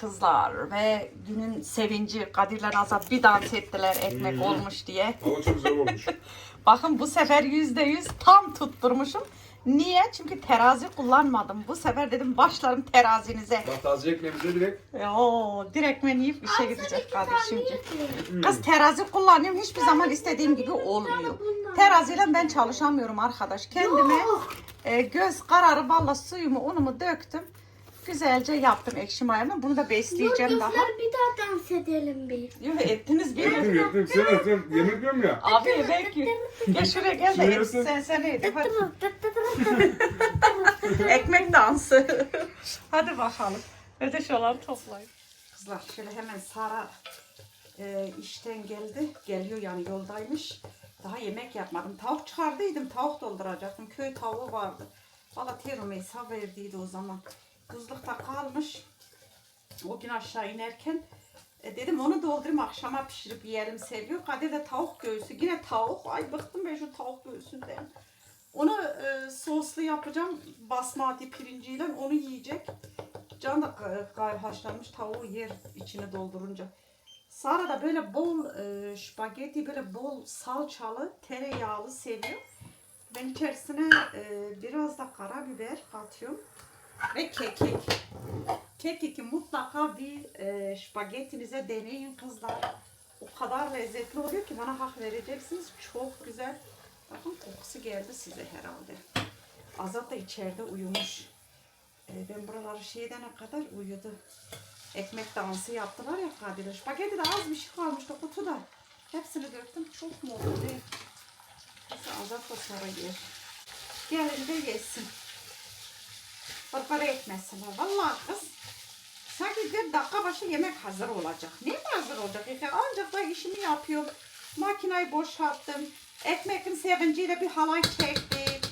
kızlar ve günün sevinci Kadir'le Azat bir dans ettiler ekmek Hmm. olmuş diye. Hava çok güzel olmuş. Bakın bu sefer yüzde yüz tam tutturmuşum. Niye? Çünkü terazi kullanmadım. Bu sefer dedim başlarım terazinize. Bak taze ekmeğimize direkt Yo, direkt men yiyip işe gidecek Kadir şimdi. Hmm. Kız terazi kullanıyorum hiçbir zaman istediğim gibi olmuyor. Teraziyle ben çalışamıyorum arkadaş. Kendime e, göz kararı valla suyumu unumu döktüm. Güzelce yaptım ekşi mayamı. Bunu da besleyeceğim daha. Kızlar bir daha dans edelim bir. Yok ettiniz bir. Yedim yedim. Sen, sen yemek yiyorum ya. Abi yemek yiyor. Gel şuraya gel de et. Sen sen et. Ekmek dansı. Hadi bakalım. Öte şoları toplayın. Kızlar şöyle hemen Sara e, işten geldi. Geliyor yani yoldaymış. Daha yemek yapmadım. Tavuk çıkardıydım. Tavuk dolduracaktım. Köy tavuğu vardı. Valla Terumeysa verdiydi o zaman. Kızlıkta kalmış. O gün aşağı inerken e, dedim onu doldurayım akşama pişirip yiyelim seviyor. Kadir de tavuk göğsü. Yine tavuk. Ay bıktım ben şu tavuk göğsünden. Onu e, soslu yapacağım. Basmati pirinciyle onu yiyecek. Can da haşlanmış tavuğu yer içine doldurunca. Sara da böyle bol e, spagetti böyle bol salçalı tereyağlı seviyor. Ben içerisine e, biraz da karabiber katıyorum. Ve kekik. Kekiki mutlaka bir e, spagettinize deneyin kızlar. O kadar lezzetli oluyor ki bana hak vereceksiniz. Çok güzel. Bakın kokusu geldi size herhalde. Azat da içeride uyumuş. E, ben buraları şeydene kadar uyudu. Ekmek dansı yaptılar ya Kadir'e. Spagetti de az bir şey kalmıştı kutuda. Hepsini döktüm. Çok mu oldu? Neyse Azat da sonra yer. Gelin de yesin. Bırpara etmesinler. Vallahi kız. Sanki bir dakika başı yemek hazır olacak. Ne hazır olacak? İşte ancak da işimi yapıyorum. Makinayı boşalttım. Ekmekin sevinciyle bir halay çektik.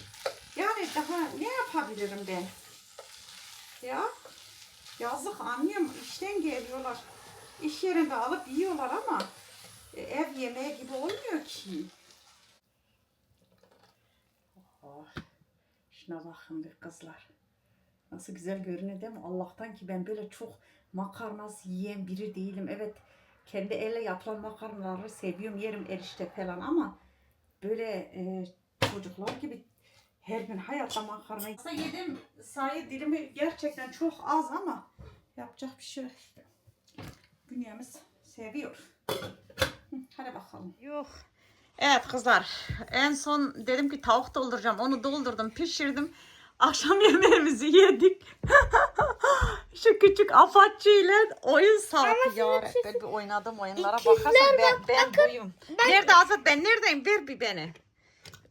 Yani daha ne yapabilirim ben? Ya yazık anlıyorum. İşten geliyorlar. İş yerinde alıp yiyorlar ama e, ev yemeği gibi olmuyor ki. Oh, şuna bakın bir kızlar. Nasıl güzel görünüyor değil mi? Allah'tan ki ben böyle çok makarnası yiyen biri değilim. Evet kendi elle yapılan makarnaları seviyorum. Yerim erişte falan ama böyle e, çocuklar gibi her gün hayatta makarna. Aslında yedim sayı dilimi gerçekten çok az ama yapacak bir şey yok. Bünyemiz seviyor. Hadi bakalım. Yok. Evet kızlar en son dedim ki tavuk dolduracağım onu doldurdum pişirdim akşam yemeğimizi yedik şu küçük afatçı ile oyun saati ya ben bir oynadım oyunlara bakarsan ben, ben buyum nerede Azat ben neredeyim ver bir beni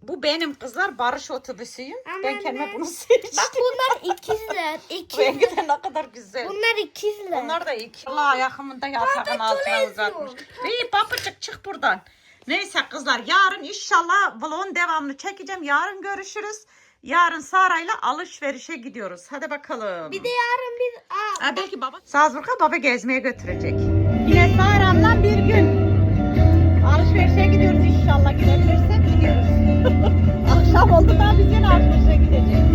bu benim kızlar barış otobüsüyüm ben Aman kendime be. bunu seçtim Bak bunlar ikizler. bu İkizler. rengi de ne kadar güzel Bunlar ikizler. onlar da iki. Allah ayakımın da yatağın altına uzatmış. İyi babacık çık buradan. Neyse kızlar yarın inşallah vlogun devamını çekeceğim. Yarın görüşürüz. Yarın Sara'yla alışverişe gidiyoruz. Hadi bakalım. Bir de yarın biz... Aa, Ha, belki baba Salzburg'a baba gezmeye götürecek. Yine Sara'mla bir gün alışverişe gidiyoruz inşallah gidebilirsek gidiyoruz. Akşam oldu da biz yine alışverişe gideceğiz.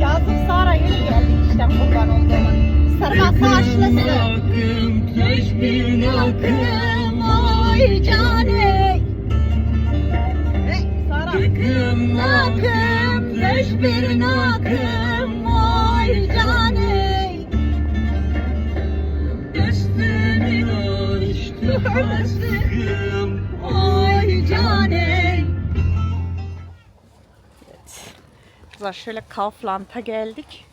Yazık Sara yeni geldi işten kurban olduğuma. Sarma. Akım teşbih Akım oy cane. Hey Sara. akım Akım teşbir akım oy cane. Destemi açtı aşkım Oy cane. Kızlar şöyle Kaufland'a geldik.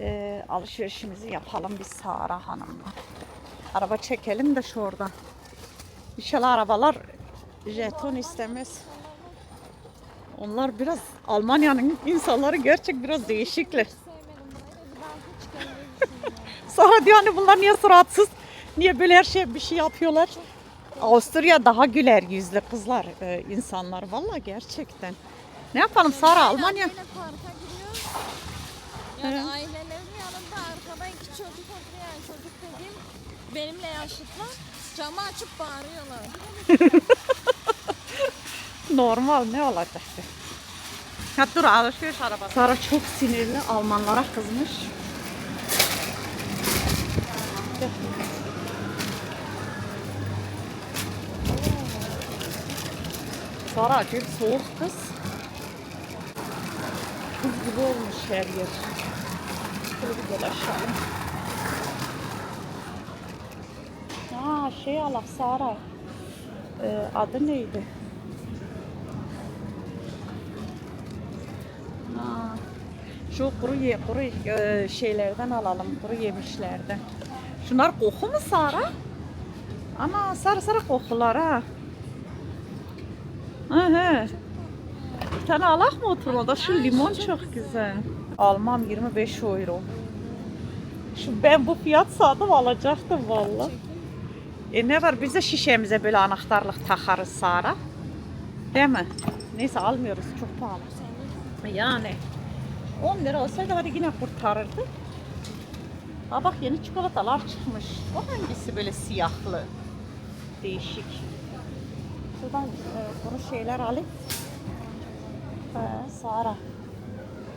Ee, alışverişimizi yapalım biz Sara Hanım'la. Araba çekelim de şuradan. İnşallah arabalar jeton istemez. Onlar biraz Almanya'nın insanları gerçek biraz değişikler. Sonra diyor hani bunlar niye suratsız? Niye böyle her şey bir şey yapıyorlar? Avusturya daha güler yüzlü kızlar, e, insanlar. Vallahi gerçekten. Ne yapalım Sara Almanya? Yine parka. Yani ailelerin yanında arkada iki çocuk oturuyor. Yani çocuk dediğim benimle yaşıtlar. Camı açıp bağırıyorlar. Normal ne olacak ki? Ya dur alışveriş arabası. Sara çok sinirli Almanlara kızmış. Sara acayip soğuk kız. Buz gibi olmuş her yer. Şöyle bir dolaşalım. Aa şey Allah Sara. Ee, adı neydi? Şu kuru ye, kuru e, şeylerden alalım, kuru yemişlerden. Şunlar koku mu Sara? Ana sarı sarı kokular ha. Hı hı. Bir tane alak mı oturmada? Şu limon çok güzel. Almam 25 euro. Şu ben bu fiyat sadım alacaktım valla. E ne var biz de şişemize böyle anahtarlık takarız Sara. Değil mi? Neyse almıyoruz çok pahalı. Yani 10 lira olsaydı hadi yine kurtarırdı. Ha bak yeni çikolatalar çıkmış. O hangisi böyle siyahlı? Değişik. Şuradan e, kuru şeyler alayım. He, Sara.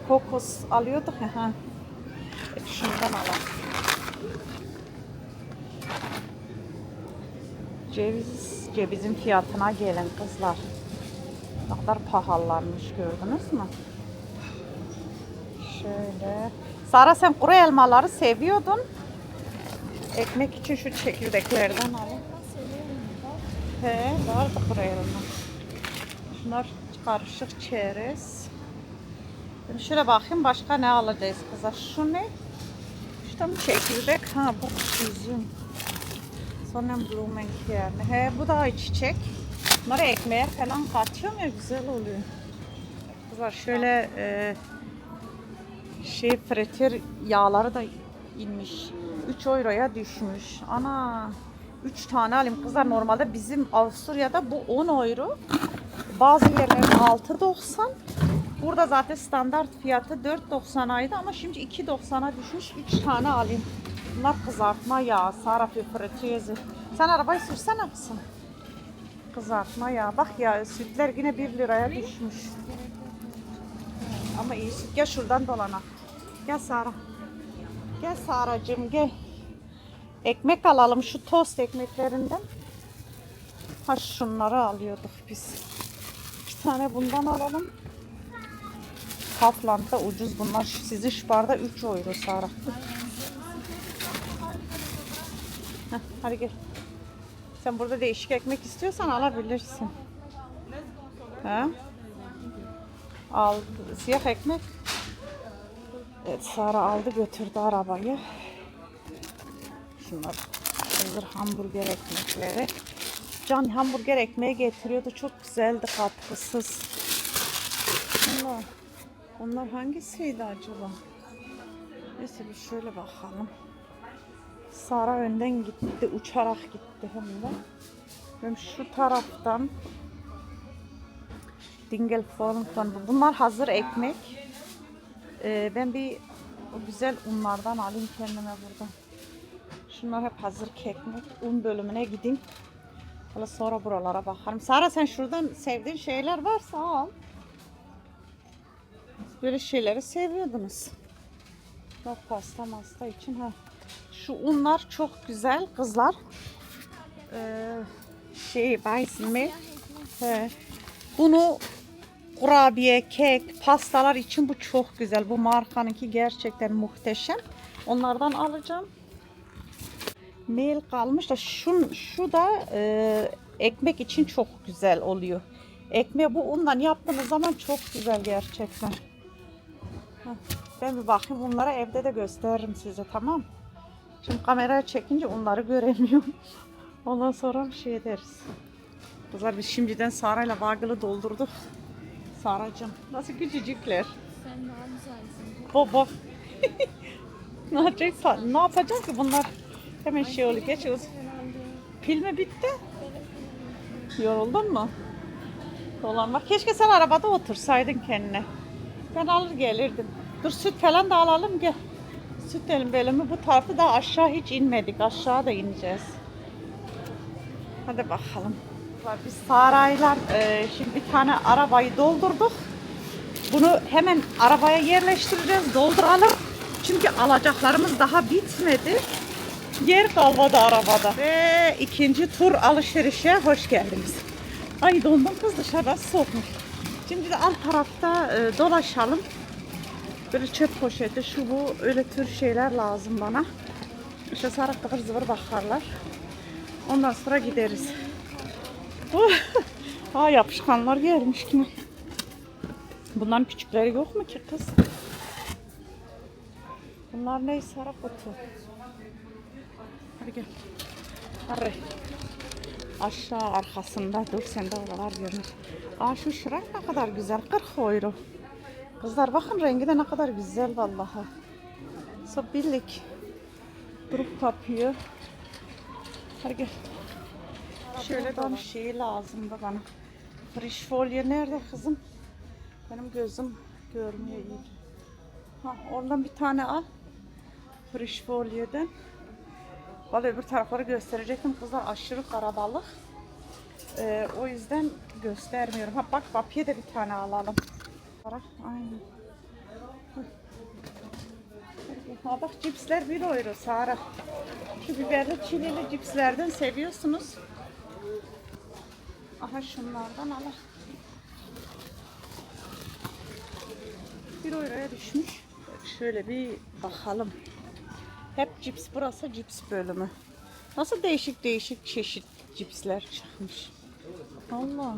Kokos alıyorduk. Ha. Şundan alalım. Ceviz, cevizin fiyatına gelin kızlar. Ne kadar pahalanmış gördünüz mü? Şöyle. Sara sen kuru elmaları seviyordun. Ekmek için şu çekirdeklerden alayım. He, var da kuru elma. Şunlar karışık çerez. Şimdi şöyle bakayım başka ne alacağız kızlar. Şu ne? Bu çekirdek. Ha bu üzüm. Sonra Blumenkierne. He bu da ayçiçek. Bunları ekmeğe falan katıyorum ya güzel oluyor. Kızlar şöyle e, şey fritir yağları da inmiş. 3 euroya düşmüş. Ana 3 tane alayım kızlar normalde bizim Avusturya'da bu 10 euro. Bazı yerlerin 6.90. Burada zaten standart fiyatı 4.90 aydı ama şimdi 2.90'a düşmüş. 3 tane alayım. Bunlar kızartma yağı, Sara fritiyezi. Sen arabayı sürsene kızım. Kızartma yağı. Bak ya sütler yine 1 liraya düşmüş. Ama iyi süt. Gel şuradan dolanak. Gel Sara. Gel Saracığım gel. Ekmek alalım şu tost ekmeklerinden. Ha şunları alıyorduk biz. İki tane bundan alalım. Kaufland'da ucuz bunlar. Sizi şu barda 3 euro Sara. Heh, hadi gel. Sen burada değişik ekmek istiyorsan alabilirsin. Ha? Al siyah ekmek. Evet Sara aldı götürdü arabayı. Şunlar hazır hamburger ekmekleri. Can hamburger ekmeği getiriyordu. Çok güzeldi katkısız. Allah. Onlar hangisiydi acaba? Neyse bir şöyle bakalım. Sara önden gitti. Uçarak gitti hem de. Hem şu taraftan Dingelform'dan. Bunlar hazır ekmek. Ee, ben bir o güzel unlardan alayım kendime buradan. Şunlar hep hazır ekmek. Un bölümüne gideyim. Hala sonra buralara bakarım. Sara sen şuradan sevdiğin şeyler varsa al. Böyle şeyleri seviyordunuz. Bak pasta masta için ha. Şu unlar çok güzel kızlar. Ee, şey Weissmehl. He. Bunu kurabiye, kek, pastalar için bu çok güzel. Bu markanınki gerçekten muhteşem. Onlardan alacağım. Meyil kalmış da şu, şu da e, ekmek için çok güzel oluyor. Ekmeği bu undan yaptığınız zaman çok güzel gerçekten. Ben bir bakayım bunlara evde de gösteririm size tamam. Şimdi kameraya çekince onları göremiyorum. Ondan sonra bir şey ederiz. Kızlar biz şimdiden Sara'yla bagılı doldurduk. Saracığım nasıl küçücükler. Sen daha güzelsin. Baba. ne yapacak? Ne yapacak ki bunlar? Hemen şey oluyor. Geçiyoruz. Pil mi bitti? Yoruldun mu? Dolanmak. Keşke sen arabada otursaydın kendine. Ben alır gelirdim. Dur süt falan da alalım gel. Süt elim bölümü bu tarafı da aşağı hiç inmedik. Aşağı da ineceğiz. Hadi bakalım. Biz Saraylar e, şimdi bir tane arabayı doldurduk. Bunu hemen arabaya yerleştireceğiz, dolduralım. Çünkü alacaklarımız daha bitmedi. Yer kalmadı arabada. Ve ikinci tur alışverişe hoş geldiniz. Ay dondum kız dışarıda soğukmuş. Şimdi de alt tarafta e, dolaşalım. Böyle çöp poşeti, şu bu öyle tür şeyler lazım bana. İşte sarı kıvır zıvır bakarlar. Ondan sonra gideriz. Aa yapışkanlar gelmiş yine. Bunların küçükleri yok mu ki kız? Bunlar ne sarı kutu? Hadi gel. Hadi. Aşağı arkasında dur sende oralar görünür. Aa şu şırak ne kadar güzel 40 euro. Kızlar bakın rengi de ne kadar güzel vallahi. So billik. Durup kapıyor. Hadi gel. Şöyle bir şey lazım da bana. Friş folyo nerede kızım? Benim gözüm görmüyor iyi. Ha, oradan bir tane al. Friş folyodan. Vallahi öbür tarafları gösterecektim. Kızlar aşırı karabalık. Ee, o yüzden göstermiyorum. Ha bak papiye de bir tane alalım. Para, Aynen. Ha bak cipsler 1 euro Sara. Şu biberli çilili cipslerden seviyorsunuz. Aha şunlardan al. 1 euroya düşmüş. Şöyle bir bakalım. Hep cips burası cips bölümü. Nasıl değişik değişik çeşit cipsler çıkmış. Allah.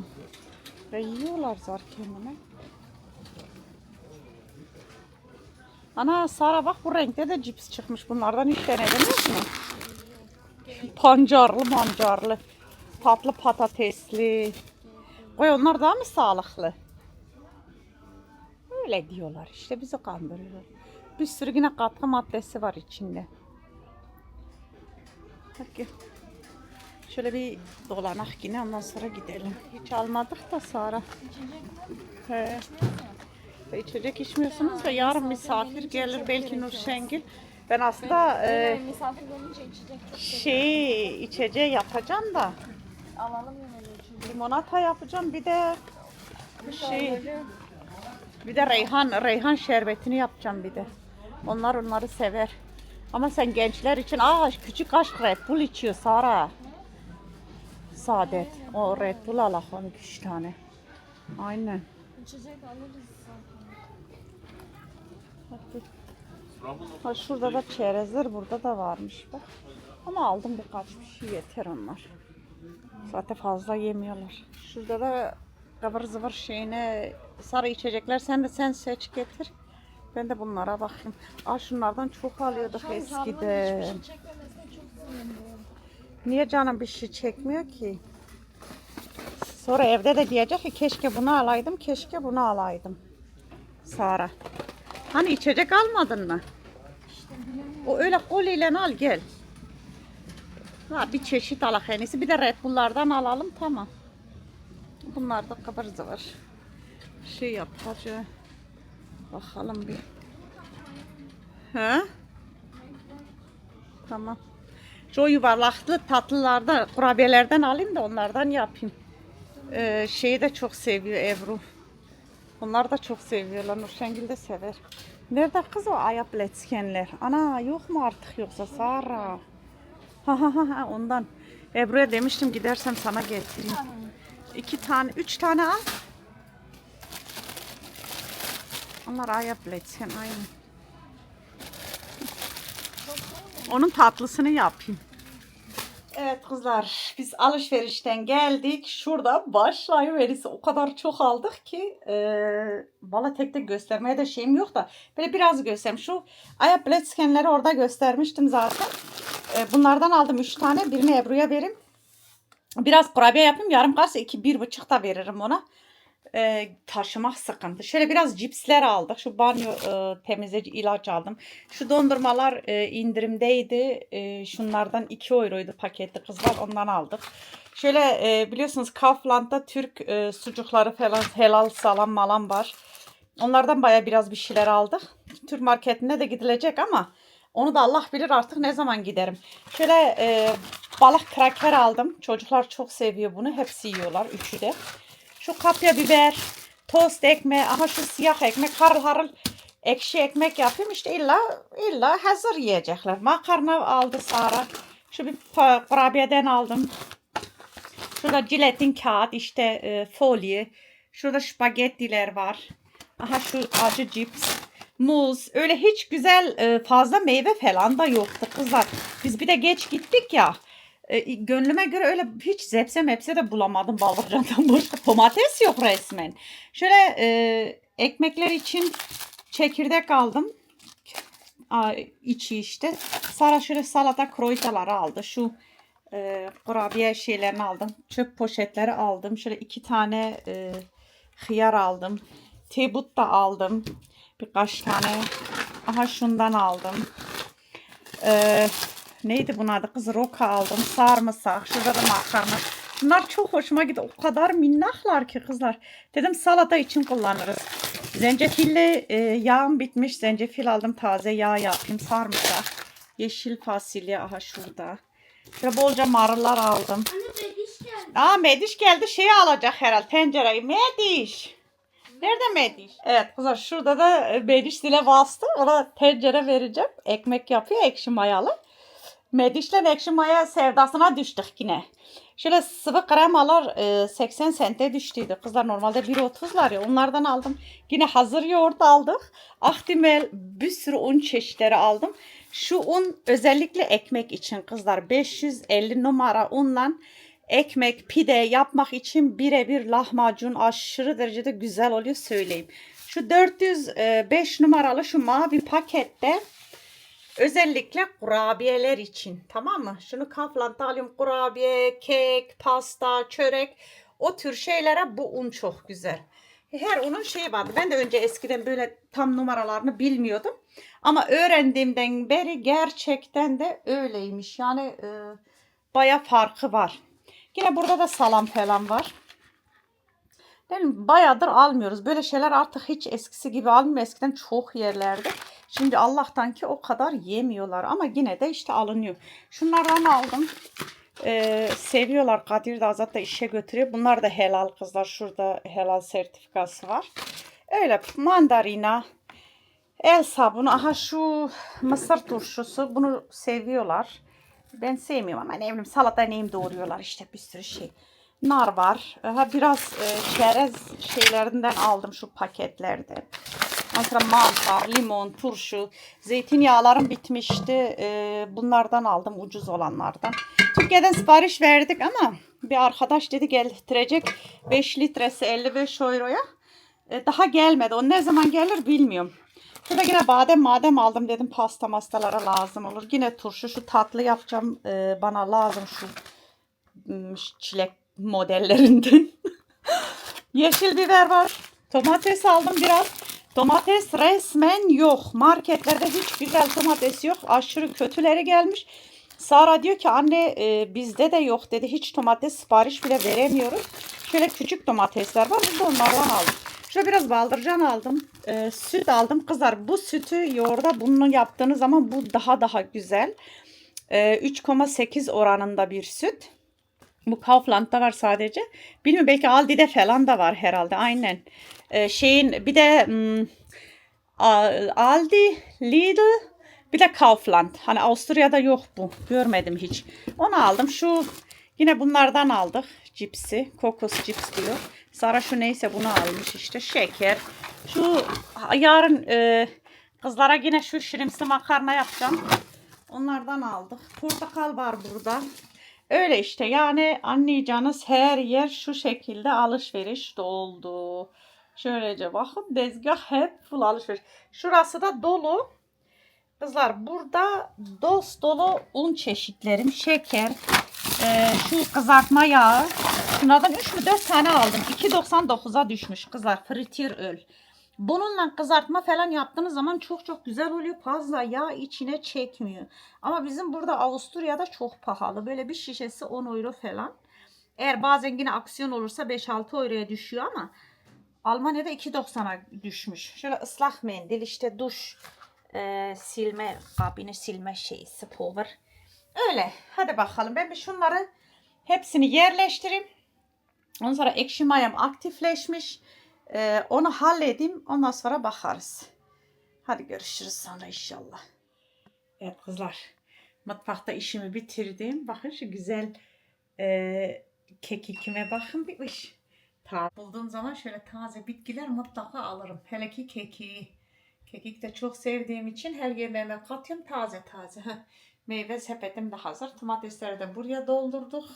Ve yiyorlar zar kendine. Ana Sara bak bu renkte de cips çıkmış. Bunlardan hiç denediniz mi? Pancarlı mancarlı. Tatlı patatesli. Koy onlar daha mı sağlıklı? Öyle diyorlar işte bizi kandırıyor. Bir sürü yine katkı maddesi var içinde. Gel. Şöyle bir dolanak yine ondan sonra gidelim. Hiç almadık da Sara. He. İçecek içmiyorsunuz da yarın misafir gelir belki Nur Şengil. Ben aslında e, Misafir gelince içecek çok şey içeceği yapacağım da alalım yine limonata yapacağım bir de şey bir de reyhan reyhan şerbetini yapacağım bir de. Onlar onları sever. Ama sen gençler için aa küçük aşk Red Bull içiyor Sara. Saadet. O Red Bull alak 13 tane. Aynen. İçecek alırız zaten. Ha şurada da çerezler burada da varmış bak. Ama aldım birkaç bir şey yeter onlar. Zaten fazla yemiyorlar. Şurada da kıvır zıvır şeyine sarı içecekler sen de sen seç getir. Ben de bunlara bakayım. Aa şunlardan çok alıyorduk eskiden. Hiçbir şey. Niye canım bir şey çekmiyor ki? Sonra evde de diyecek ki keşke bunu alaydım, keşke bunu alaydım. Sara. Hani içecek almadın mı? O öyle koliyle al gel. Ha, bir çeşit alak en. Bir de Red Bull'lardan alalım tamam. Bunlar da kıvır zıvır. Şey yapacağız. Bakalım bir. He? Tamam. Şu yuvarlaklı tatlılarda, kurabiyelerden alayım da onlardan yapayım. Ee, şeyi de çok seviyor Ebru. Onlar da çok seviyorlar. Nurşengil de sever. Nerede kız o ayak letkenler? Ana yok mu artık yoksa Sara? Ha ha ha ha ondan. Ebru'ya demiştim gidersem sana getireyim. İki tane, üç tane al. Onlar ayak letken aynı. Onun tatlısını yapayım. Evet kızlar biz alışverişten geldik. Şurada başlayıverisi o kadar çok aldık ki e, valla tek tek göstermeye de şeyim yok da böyle biraz göstereyim. Şu ayak bletskenleri orada göstermiştim zaten. E, bunlardan aldım 3 tane. Birini Ebru'ya vereyim. Biraz kurabiye yapayım. Yarım bir buçuk da veririm ona. E, taşımak sıkıntı. Şöyle biraz cipsler aldık. Şu banyo e, temizleyici ilaç aldım. Şu dondurmalar e, indirimdeydi. E, şunlardan 2 euroydu paketli kızlar. Ondan aldık. Şöyle e, biliyorsunuz Kaufland'da Türk e, sucukları falan helal salam malam var. Onlardan baya biraz bir şeyler aldık. Türk marketine de gidilecek ama onu da Allah bilir artık ne zaman giderim. Şöyle e, balık kraker aldım. Çocuklar çok seviyor bunu. Hepsi yiyorlar. Üçü de. Şu kapya biber, tost ekmeği, aha şu siyah ekmek, harıl harıl ekşi ekmek yapayım. İşte illa illa hazır yiyecekler. Makarna aldı Sara. Şu bir kurabiyeden aldım. Şurada jiletin kağıt, işte e, folye. Şurada spagettiler var. Aha şu acı cips. Muz. Öyle hiç güzel e, fazla meyve falan da yoktu kızlar. Biz bir de geç gittik ya. E, gönlüme göre öyle hiç zepse mepse de bulamadım ballıcandan başka. Domates yok resmen. Şöyle e, ekmekler için çekirdek aldım. Aa, içi işte. Sara şöyle salata kroytaları aldı. Şu e, kurabiye şeylerini aldım. Çöp poşetleri aldım. Şöyle iki tane e, hıyar aldım. Tebut da aldım. Birkaç tane. Aha şundan aldım. E, neydi bunun adı? Kız roka aldım. Sarımsak. Şurada da makarna. Bunlar çok hoşuma gitti. O kadar minnaklar ki kızlar. Dedim salata için kullanırız. Zencefilli e, yağım bitmiş. Zencefil aldım. Taze yağ yapayım. Sarımsak. Yeşil fasulye. Aha şurada. Şöyle bolca marullar aldım. Anne. Aa Mediş geldi şeyi alacak herhalde tencereyi. Mediş. Nerede Mediş? Evet kızlar şurada da e, Mediş dile bastı. Ona tencere vereceğim. Ekmek yapıyor ekşi mayalı. Mediş'le ekşi maya sevdasına düştük yine. Şöyle sıvı kremalar e, 80 sente düştüydü. Kızlar normalde 1.30'lar ya onlardan aldım. Yine hazır yoğurt aldık. Ahtimel bir sürü un çeşitleri aldım. Şu un özellikle ekmek için kızlar 550 numara unla ekmek, pide yapmak için birebir lahmacun aşırı derecede güzel oluyor söyleyeyim. Şu 405 numaralı şu mavi pakette özellikle kurabiyeler için tamam mı? Şunu Kaufland'da alıyorum kurabiye, kek, pasta, çörek o tür şeylere bu un çok güzel. Her unun şeyi vardı. Ben de önce eskiden böyle tam numaralarını bilmiyordum. Ama öğrendiğimden beri gerçekten de öyleymiş. Yani e, baya farkı var. Yine burada da salam falan var. Değil mi? Bayağıdır almıyoruz. Böyle şeyler artık hiç eskisi gibi almıyor. Eskiden çok yerlerde. Şimdi Allah'tan ki o kadar yemiyorlar. Ama yine de işte alınıyor. Şunlardan aldım. Ee, seviyorlar. Kadir de Azat da işe götürüyor. Bunlar da helal kızlar. Şurada helal sertifikası var. Öyle mandalina, el sabunu. Aha şu mısır turşusu. Bunu seviyorlar. Ben sevmiyorum ama ne bileyim salata neyim doğruyorlar işte bir sürü şey. Nar var. Aha biraz e, çerez şeylerinden aldım şu paketlerden. Mesela mantar, limon, turşu, zeytinyağlarım bitmişti. E, bunlardan aldım ucuz olanlardan. Türkiye'den sipariş verdik ama bir arkadaş dedi getirecek 5 litresi 55 euroya. E, daha gelmedi. O ne zaman gelir bilmiyorum. Şurada yine badem madem aldım dedim pasta mastalara lazım olur. Yine turşu şu tatlı yapacağım. E, bana lazım şu m, çilek modellerinden. Yeşil biber var. Domates aldım biraz. Domates resmen yok. Marketlerde hiç güzel domates yok. Aşırı kötüleri gelmiş. Sara diyor ki anne e, bizde de yok dedi. Hiç domates sipariş bile veremiyoruz. Şöyle küçük domatesler var. Biz de onlardan aldım. Şöyle biraz baldırcan aldım. E, süt aldım. Kızlar bu sütü yoğurda bunu yaptığınız zaman bu daha daha güzel. E, 3,8 oranında bir süt. Bu Kaufland'da var sadece. Bilmiyorum belki Aldi'de falan da var herhalde. Aynen. Ee, şeyin bir de hmm, A- Aldi, Lidl bir de Kaufland. Hani Avusturya'da yok bu. Görmedim hiç. Onu aldım. Şu yine bunlardan aldık. Cipsi. Kokos cips diyor. Sara şu neyse bunu almış işte. Şeker. Şu yarın e, kızlara yine şu şirimsi makarna yapacağım. Onlardan aldık. Portakal var burada. Öyle işte yani anlayacağınız her yer şu şekilde alışveriş doldu. Şöylece bakın tezgah hep full alışveriş. Şurası da dolu. Kızlar burada dos dolu un çeşitlerim. Şeker, e, şu kızartma yağı. Şunlardan 3 mü 4 tane aldım. 2.99'a düşmüş kızlar. Fritir öl. Bununla kızartma falan yaptığınız zaman çok çok güzel oluyor. Fazla yağ içine çekmiyor. Ama bizim burada Avusturya'da çok pahalı. Böyle bir şişesi 10 euro falan. Eğer bazen yine aksiyon olursa 5-6 euroya düşüyor ama Almanya'da 2.90'a düşmüş. Şöyle ıslak mendil işte duş e, silme kabini silme şeyi pulver. Öyle. Hadi bakalım. Ben bir şunları hepsini yerleştireyim. Ondan sonra ekşi mayam aktifleşmiş. Ee, onu halledeyim. Ondan sonra bakarız. Hadi görüşürüz sonra inşallah. Evet kızlar. Mutfakta işimi bitirdim. Bakın şu güzel e, kekikime bakın bir iş. Ta bulduğum zaman şöyle taze bitkiler mutlaka alırım. Hele ki kekiği. Kekik de çok sevdiğim için her yemeğime katıyorum taze taze. Meyve sepetim de hazır. Domatesleri de buraya doldurduk.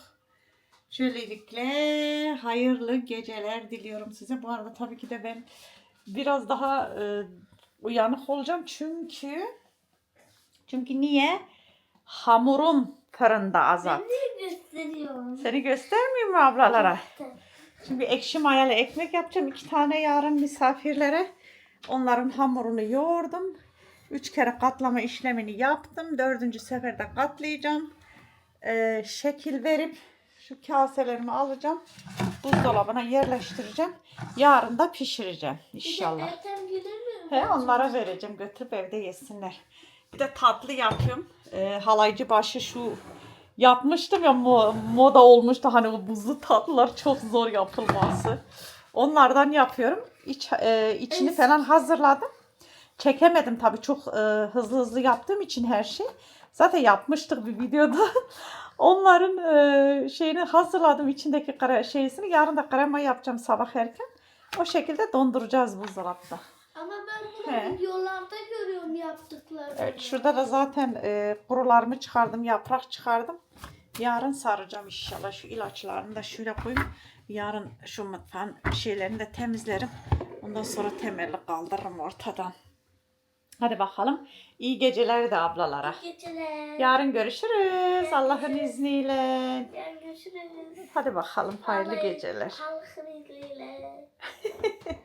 Şöylelikle hayırlı geceler diliyorum size. Bu arada tabii ki de ben biraz daha e, uyanık olacağım çünkü çünkü niye? Hamurum fırında azat. Ne gösteriyorum? Seni göstermeyeyim mi ablalara? Şimdi ekşi mayalı ekmek yapacağım. iki tane yarın misafirlere. Onların hamurunu yoğurdum. Üç kere katlama işlemini yaptım. Dördüncü seferde katlayacağım. Ee, şekil verip şu kaselerimi alacağım. Buzdolabına yerleştireceğim. Yarın da pişireceğim inşallah. He, onlara vereceğim götürüp evde yesinler. Bir de tatlı yapıyorum. Ee, halaycı başı şu yapmıştım ya mo- moda olmuştu hani o buzlu tatlılar çok zor yapılması. Onlardan yapıyorum. İç, e, içini falan hazırladım. Çekemedim tabii çok e, hızlı hızlı yaptığım için her şey. Zaten yapmıştık bir videoda. Onların e, şeyini hazırladım içindeki kare şeysini. Yarın da krema yapacağım sabah erken. O şekilde donduracağız buzdolapta. Ama ben bunu He. videolarda görüyorum yaptıklarını. Evet şurada da zaten e, kurularımı çıkardım, yaprak çıkardım. Yarın saracağım inşallah. Şu ilaçlarını da şöyle koyayım. Yarın şu mutfağın şeylerini de temizlerim. Ondan sonra temelli kaldırırım ortadan. Hadi bakalım. İyi geceler de ablalara. Geceler. Yarın görüşürüz. Allah'ın izniyle. Yarın görüşürüz. Hadi bakalım. Hayırlı Allah'ın- geceler. Halkın izniyle.